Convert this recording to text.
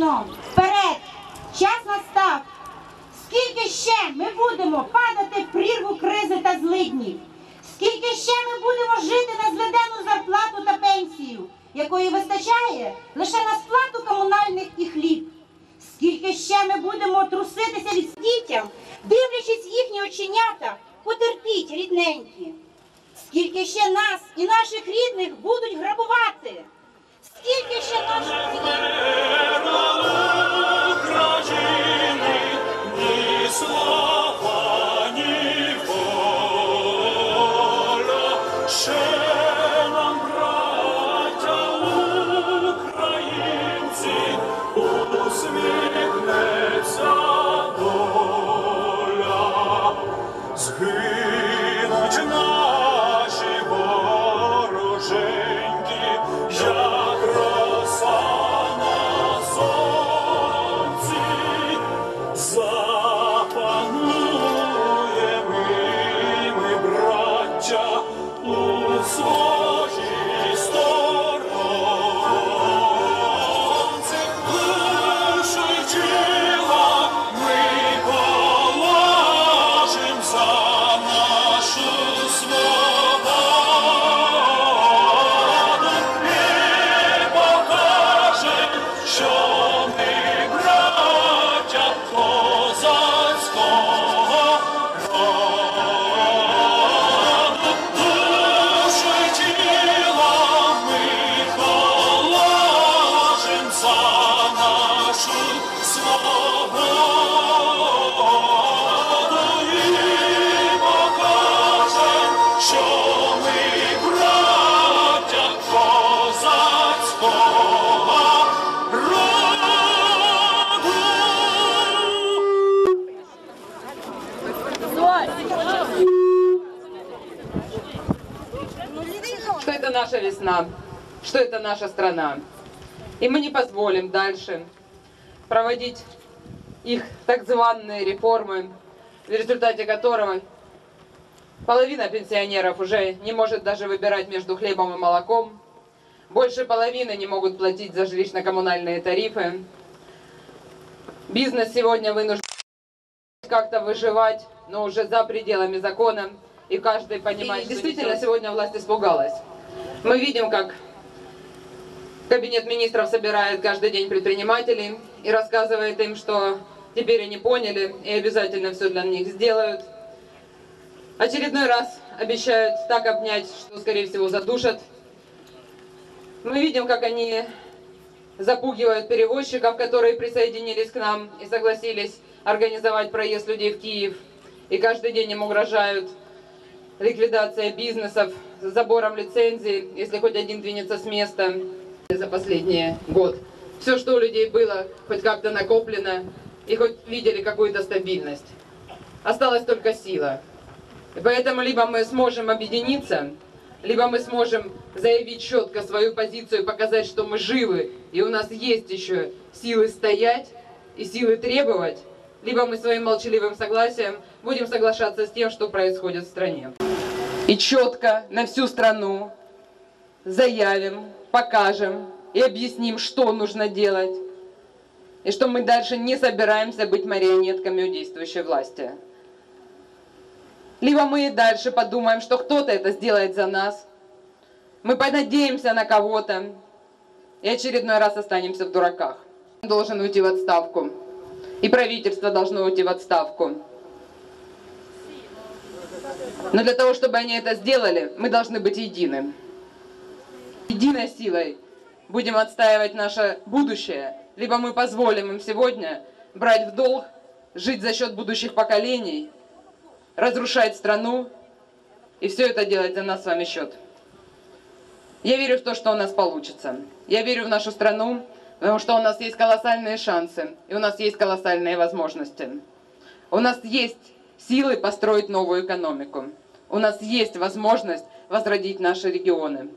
Україно, вперед! Час настав! Скільки ще ми будемо падати в прірву кризи та злидні, Скільки ще ми будемо жити на зведену зарплату та пенсію, якої вистачає лише на сплату комунальних і хліб? Скільки ще ми будемо труситися від дітям, дивлячись їхні оченята, потерпіть рідненькі? Скільки ще нас і наших рідних будуть грабувати? Скільки наша весна, что это наша страна. И мы не позволим дальше проводить их так званые реформы, в результате которого половина пенсионеров уже не может даже выбирать между хлебом и молоком, больше половины не могут платить за жилищно-коммунальные тарифы. Бизнес сегодня вынужден как-то выживать, но уже за пределами закона, и каждый понимает, что действительно сегодня власть испугалась. Мы видим, как кабинет министров собирает каждый день предпринимателей и рассказывает им, что теперь они поняли и обязательно все для них сделают. Очередной раз обещают так обнять, что, скорее всего, задушат. Мы видим, как они запугивают перевозчиков, которые присоединились к нам и согласились организовать проезд людей в Киев. И каждый день им угрожают ликвидация бизнесов, с забором лицензий, если хоть один двинется с места за последний год. Все, что у людей было, хоть как-то накоплено, и хоть видели какую-то стабильность. Осталась только сила. И поэтому либо мы сможем объединиться, либо мы сможем заявить четко свою позицию, показать, что мы живы, и у нас есть еще силы стоять и силы требовать, либо мы своим молчаливым согласием будем соглашаться с тем, что происходит в стране. И четко на всю страну заявим, покажем и объясним, что нужно делать, и что мы дальше не собираемся быть марионетками у действующей власти. Либо мы и дальше подумаем, что кто-то это сделает за нас, мы понадеемся на кого-то, и очередной раз останемся в дураках. Должен уйти в отставку, и правительство должно уйти в отставку. Но для того, чтобы они это сделали, мы должны быть едины. Единой силой будем отстаивать наше будущее, либо мы позволим им сегодня брать в долг, жить за счет будущих поколений, разрушать страну и все это делать за нас с вами счет. Я верю в то, что у нас получится. Я верю в нашу страну, потому что у нас есть колоссальные шансы и у нас есть колоссальные возможности. У нас есть силы построить новую экономику. У нас есть возможность возродить наши регионы.